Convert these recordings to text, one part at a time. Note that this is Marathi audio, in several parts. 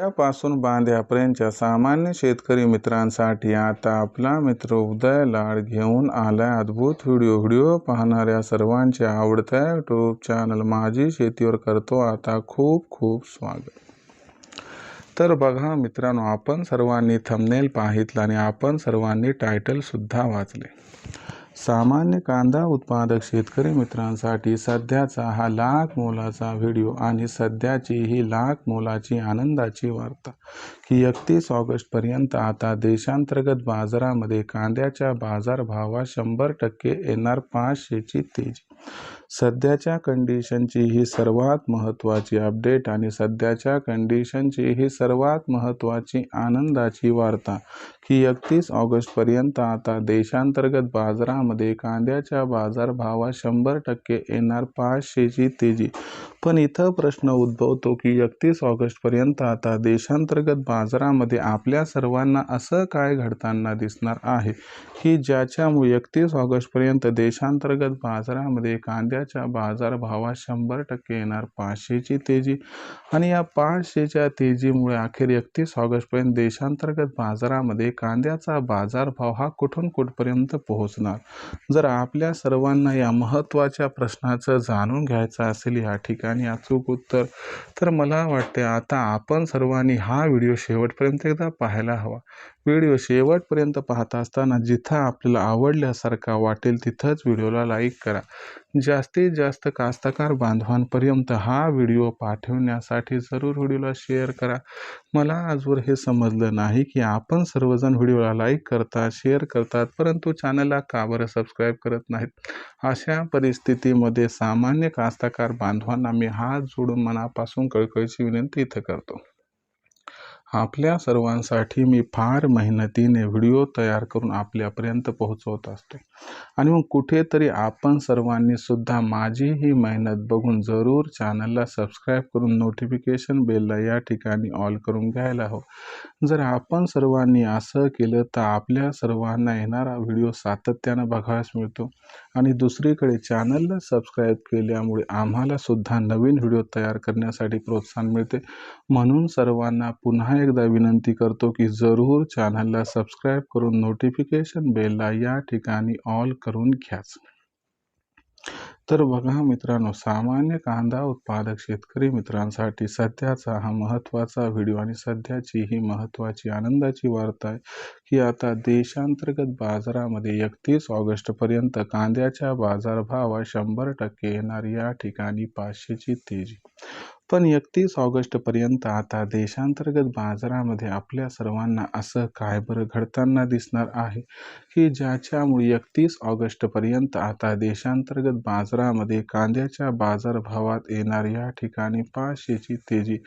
उद्यापासून बांध्यापर्यंतच्या सामान्य शेतकरी मित्रांसाठी आता आपला मित्र उदय लाड घेऊन आलाय अद्भुत व्हिडिओ. व्हिडिओ पाहणाऱ्या सर्वांच्या आवडत्या यूट्यूब चॅनल माझी शेतीवर करतो आता खूप खूप स्वागत. तर बघा मित्रांनो आपण सर्वांनी थंबनेल पाहितलं आणि आपण सर्वांनी टायटलसुद्धा वाचले. सामान्य कांदा उत्पादक शेतकरी मित्रांसाठी सध्याचा हा लाख मोलाचा व्हिडिओ आणि सध्याची ही लाख मोलाची आनंदाची वार्ता. की एकतीस ऑगस्टपर्यंत आता देशांतर्गत बाजारामध्ये कांद्याच्या बाजारभावात शंभर टक्के येणार पाचशेची तेजी. सध्याच्या कंडिशनची ही सर्वात महत्त्वाची अपडेट आणि सध्याच्या कंडिशनची ही सर्वात महत्त्वाची आनंदाची वार्ता की एकतीस ऑगस्टपर्यंत आता देशांतर्गत बाजारामध्ये कांद्याच्या बाजारभावात शंभर टक्के येणार पाचशेची तेजी. पण इथं प्रश्न उद्भवतो की एकतीस ऑगस्टपर्यंत आता देशांतर्गत बाजारामध्ये आपल्या सर्वांना असं काय घडताना दिसणार आहे की ज्याच्यामुळे एकतीस ऑगस्टपर्यंत देशांतर्गत बाजारामध्ये कांद्याच्या बाजारभावात शंभर टक्के येणार पाचशेची तेजी. आणि या पाचशेच्या तेजीमुळे अखेर एकतीस ऑगस्टपर्यंत देशांतर्गत बाजारामध्ये कांद्याचा बाजारभाव हा कुठून कुठपर्यंत पोहोचणार? जर आपल्या सर्वांना या महत्त्वाच्या प्रश्नाचं जाणून घ्यायचं असेल या ठिकाणी अचूक उत्तर तर मला वाटते आता आपण सर्वांनी हा व्हिडिओ शेवटपर्यंत एकदा पाहायला हवा. व्हिडिओ शेवटपर्यंत पाहत असताना जिथं आपल्याला आवडल्यासारखा वाटेल तिथंच व्हिडिओला लाईक करा. जास्तीत जास्त कास्तकार बांधवांपर्यंत हा व्हिडिओ पाठवण्यासाठी जरूर व्हिडिओला शेअर करा. मला आजवर हे समजलं नाही की आपण सर्वजण व्हिडिओला लाईक करतात शेअर करतात परंतु चॅनलला का बरं सबस्क्राईब करत नाहीत? अशा परिस्थितीमध्ये सामान्य कास्तकार बांधवांना मी हात जोडून मनापासून कळकळीची विनंती इथं करतो. आपल्या सर्वांसाठी मी फार मेहनतीने व्हिडिओ तयार करून आपल्यापर्यंत पोहोचवत असतो. आणि मग कुठेतरी आपण सर्वांनी सुद्धा माझी ही मेहनत बघून जरूर चॅनलला सबस्क्राईब करून नोटिफिकेशन बेलला या ठिकाणी ऑल करून घ्यायला हवं. जर आपण सर्वांनी असं केलं तर आपल्या सर्वांना येणारा व्हिडिओ सातत्यानं बघायला मिळतो. आणि दुसरीकडे चॅनलला सबस्क्राईब केल्यामुळे आम्हाला सुद्धा नवीन व्हिडिओ तयार करण्यासाठी प्रोत्साहन मिळते. म्हणून सर्वांना पुन्हा एकदा विनंती करतो की जरूर चॅनलला सबस्क्राईब करून नोटिफिकेशन बेलला या ठिकाणी ऑल करून घ्याच. तर बघा मित्रांनो सामान्य कांदा उत्पादक शेतकरी मित्रांसाठी सध्याचा हा महत्त्वाचा व्हिडिओ आणि सध्याची ही महत्त्वाची आनंदाची वार्ता आहे की आता देशांतर्गत बाजारामध्ये एकतीस ऑगस्टपर्यंत कांद्याच्या बाजारभावात शंभर टक्के येणार या ठिकाणी पाचशेची तेजी. पण एकतीस ऑगस्टपर्यंत आता देशांतर्गत बाजारामध्ये आपल्या सर्वांना असं काय बरं घडताना दिसणार आहे? की ज्याच्यामुळे एकतीस ऑगस्टपर्यंत आता देशांतर्गत बाजारामध्ये कांद्याच्या बाजारभावात येणार या ठिकाणी पाचशेची तेजी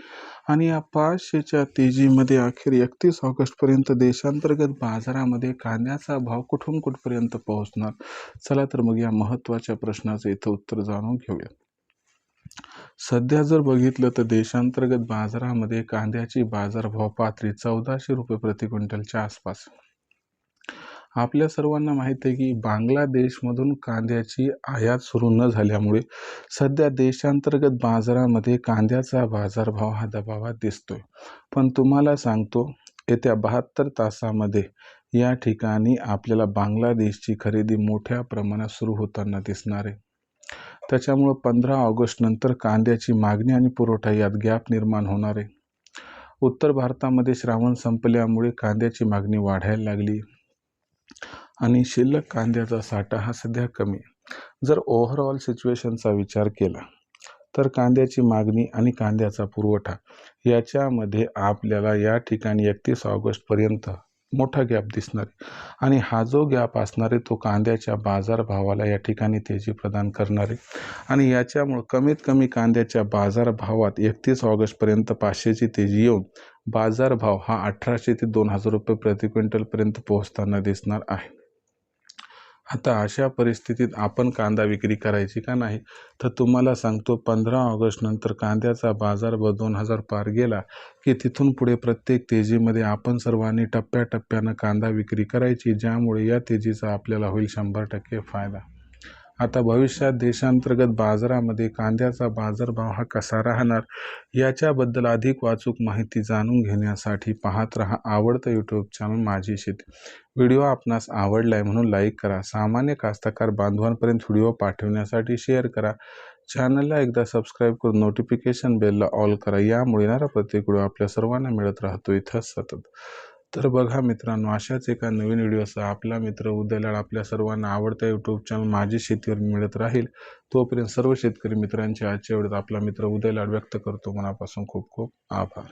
आणि या पाचशेच्या तेजीमध्ये अखेर एकतीस ऑगस्टपर्यंत देशांतर्गत बाजारामध्ये कांद्याचा भाव कुठून कुठपर्यंत पोहोचणार? चला तर मग या महत्त्वाच्या प्रश्नाचं इथं उत्तर जाणून घेऊया. सध्या जर बघितलं तर देशांतर्गत बाजारामध्ये कांद्याची बाजारभाव पातळी चौदाशे रुपये प्रति क्विंटलच्या आसपास. आपल्या सर्वांना माहीत आहे की बांगलादेशमधून कांद्याची आयात सुरू न झाल्यामुळे सध्या देशांतर्गत बाजारामध्ये कांद्याचा बाजारभाव हा दबावात दिसतोय. पण तुम्हाला सांगतो येत्या बहात्तर तासामध्ये या ठिकाणी आपल्याला बांगलादेशची खरेदी मोठ्या प्रमाणात सुरू होताना दिसणार आहे. त्याच्यामुळं पंधरा ऑगस्टनंतर कांद्याची मागणी आणि पुरवठा यात गॅप निर्माण होणार आहे. उत्तर भारतामध्ये श्रावण संपल्यामुळे कांद्याची मागणी वाढायला लागली. आणि शिल्लक कांद्याचा साठा हा सध्या कमी. जर ओव्हरऑल सिच्युएशनचा विचार केला तर कांद्याची मागणी आणि कांद्याचा पुरवठा याच्यामध्ये आपल्याला या ठिकाणी एकतीस ऑगस्टपर्यंत मोठा गॅप दिसणार आहे. आणि हा जो गॅप असणार आहे तो कांद्याच्या बाजारभावाला या ठिकाणी तेजी प्रदान करणार आहे. आणि याच्यामुळं कमीत कमी कांद्याच्या बाजारभावात एकतीस ऑगस्टपर्यंत पाचशेची तेजी येऊन बाजारभाव हा अठराशे ते दोन हजार रुपये प्रति क्विंटलपर्यंत पोहोचताना दिसणार आहे. आता अशा परिस्थितीत आपण कांदा विक्री करायची का नाही? तर तुम्हाला सांगतो पंधरा ऑगस्टनंतर कांद्याचा बाजार ब दोन हजार पार गेला की तिथून पुढे प्रत्येक तेजीमध्ये आपण सर्वांनी टप्प्याटप्प्यानं कांदा विक्री करायची ज्यामुळे या तेजीचा आपल्याला होईल शंभर टक्के फायदा. आता भविष्यात देशांतर्गत बाजारामध्ये कांद्याचा बाजारभाव हा कसा राहणार याच्याबद्दल अधिक वाचूक माहिती जाणून घेण्यासाठी पाहत रहा आवडतं यूट्यूब चॅनल माझी शेती. व्हिडिओ आपणास आवडला आहे म्हणून लाईक करा. सामान्य कास्तकार बांधवांपर्यंत व्हिडिओ पाठवण्यासाठी शेअर करा. चॅनलला एकदा सबस्क्राईब करून नोटिफिकेशन बेलला ऑल करा. यामुळे येणारा प्रत्येक व्हिडिओ आपल्या सर्वांना मिळत राहतो. इथं सतत तर बघा मित्रांनो अशाच एका नवीन व्हिडिओसह आपला मित्र उदयलाड आपल्या सर्वांना आवडता यूट्यूब चॅनल माझी शेतीवर मिळत राहील. तोपर्यंत सर्व शेतकरी मित्रांच्या आजच्या वेळेत आपला मित्र उदयलाड व्यक्त करतो. मनापासून खूप खूप आभार.